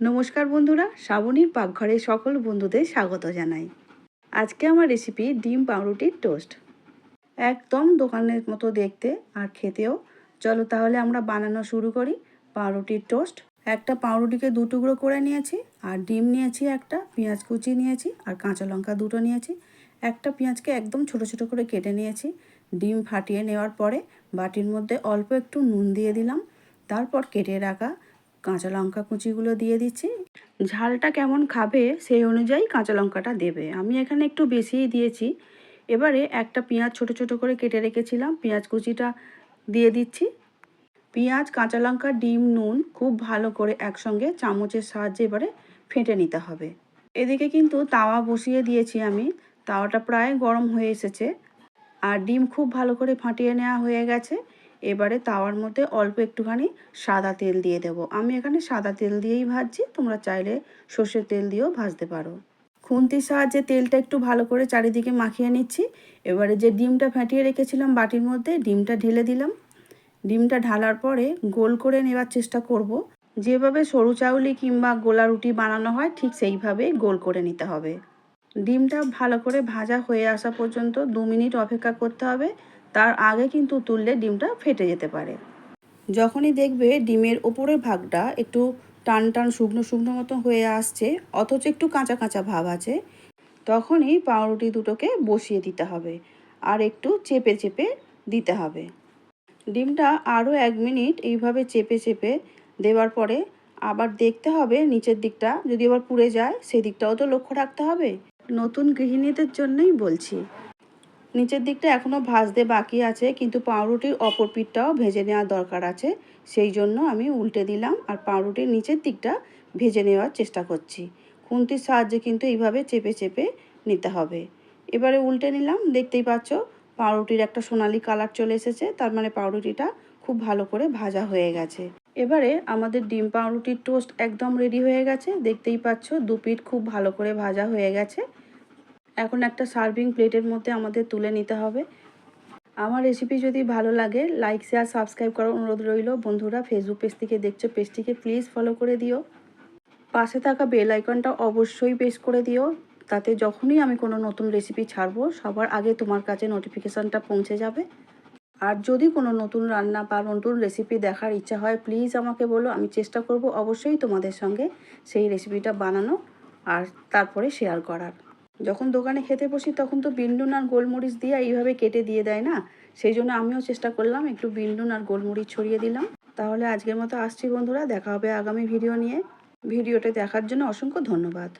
নমস্কার বন্ধুরা, শ্রাবণীর পাকঘরে সকল বন্ধুদের স্বাগত জানাই। আজকে আমার রেসিপি ডিম পাউরুটির টোস্ট একদম দোকানের মতো দেখতে আর খেতেও। চলো তাহলে আমরা বানানো শুরু করি পাউরুটির টোস্ট একটা পাউরুটিকে দু টুকরো করে নিয়েছি, আর ডিম নিয়েছি একটা, পেঁয়াজ কুচি নিয়েছি, আর কাঁচা লঙ্কা দুটো নিয়েছি। একটা পেঁয়াজকে একদম ছোট ছোট করে কেটে নিয়েছি। ডিম ফাটিয়ে নেওয়ার পরে বাটির মধ্যে অল্প একটু নুন দিয়ে দিলাম। তারপর কেটে রাখা কাঁচা লঙ্কা কুচিগুলো দিয়ে দিচ্ছি। ঝালটা কেমন খাবে সেই অনুযায়ী কাঁচা লঙ্কাটা দেবে। আমি এখানে একটু বেশিই দিয়েছি। এবারে একটা পেঁয়াজ ছোট ছোট করে কেটে রেখেছিলাম। পেঁয়াজ কুচিটা দিয়ে দিচ্ছি। পেঁয়াজ, কাঁচা লঙ্কা, ডিম, নুন খুব ভালো করে একসঙ্গে চামচের সাহায্যে এবারে ফেটে নিতে হবে। এদিকে কিন্তু তাওয়া বসিয়ে দিয়েছি আমি। তাওয়াটা প্রায় গরম হয়ে এসেছে। আর ডিম খুব ভালো করে ফাটিয়ে নেওয়া হয়ে গেছে। এবারে তাওয়ার মধ্যে অল্প একটুখানি সাদা তেল দিয়ে দেবো। আমি এখানে সাদা তেল দিয়েই ভাজছি, তোমরা চাইলে সর্ষের তেল দিয়েও ভাজতে পারো। খুন্তির সাহায্যে তেলটা একটু ভালো করে চারিদিকে মাখিয়ে নিচ্ছি। এবারে যে ডিমটা ফাটিয়ে রেখেছিলাম বাটির মধ্যে, ডিমটা ঢেলে দিলাম। ডিমটা ঢালার পরে গোল করে নেওয়ার চেষ্টা করব। যেভাবে সরু চাউলি কিংবা গোলা রুটি বানানো হয়, ঠিক সেইভাবেই গোল করে নিতে হবে। ডিমটা ভালো করে ভাজা হয়ে আসা পর্যন্ত দু মিনিট অপেক্ষা করতে হবে। তার আগে কিন্তু তুললে ডিমটা ফেটে যেতে পারে। যখনই দেখবে ডিমের ওপরের ভাগটা একটু টান টান শুকনো শুকনো মতো হয়ে আসছে, অথচ একটু কাঁচা কাঁচা ভাব আছে, তখনই পাউরুটি দুটোকে বসিয়ে দিতে হবে আর একটু চেপে চেপে দিতে হবে। ডিমটা আরও এক মিনিট এইভাবে চেপে চেপে দেওয়ার পরে আবার দেখতে হবে নিচের দিকটা যদি আবার পুড়ে যায় সেই দিকটাও তো লক্ষ্য রাখতে হবে। নতুন গৃহিণীদের জন্যই বলছি নিচের দিকটা এখনও ভাজতে বাকি আছে, কিন্তু পাউরুটির অপর পিঠটাও ভেজে নেওয়ার দরকার আছে। সেই জন্য আমি উল্টে দিলাম আর পাউরুটির নিচের দিকটা ভেজে নেওয়ার চেষ্টা করছি। খুন্তির সাহায্যে কিন্তু এইভাবে চেপে চেপে নিতে হবে। এবারে উল্টে নিলাম, দেখতেই পাচ্ছ পাউরুটির একটা সোনালি কালার চলে এসেছে, তার মানে পাউরুটিটা খুব ভালো করে ভাজা হয়ে গেছে। এবারে আমাদের ডিম পাউরুটির টোস্ট একদম রেডি হয়ে গেছে, দেখতেই পাচ্ছ দু পিঠ খুব ভালো করে ভাজা হয়ে গেছে। এখন একটা সার্ভিং প্লেটের মধ্যে আমাদের তুলে নিতে হবে। আমার রেসিপি যদি ভালো লাগে লাইক শেয়ার সাবস্ক্রাইব করার অনুরোধ রইল। বন্ধুরা ফেসবুক পেজ থেকে দেখছ পেজটিকে প্লিজ ফলো করে দিও। পাশে থাকা বেল আইকনটা অবশ্যই প্রেস করে দিও। তাতে যখনই আমি কোনো নতুন রেসিপি ছাড়বো, সবার আগে তোমার কাছে নোটিফিকেশানটা পৌঁছে যাবে। আর যদি কোনো নতুন রান্না বা নতুন রেসিপি দেখার ইচ্ছা হয় প্লিজ আমাকে বলো, আমি চেষ্টা করব অবশ্যই তোমাদের সঙ্গে সেই রেসিপিটা বানানো আর তারপরে শেয়ার করার। যখন দোকানে খেতে বসি, তখন তো বিন্ডুন আর গোলমরিচ দিয়ে এইভাবে কেটে দিয়ে দেয় না? সেই জন্য আমিও চেষ্টা করলাম একটু বিন্ডুন আর গোলমরিচ ছড়িয়ে দিলাম। তাহলে আজকের মতো আসছি বন্ধুরা, দেখা হবে আগামী ভিডিও নিয়ে। ভিডিওটা দেখার জন্য অসংখ্য ধন্যবাদ।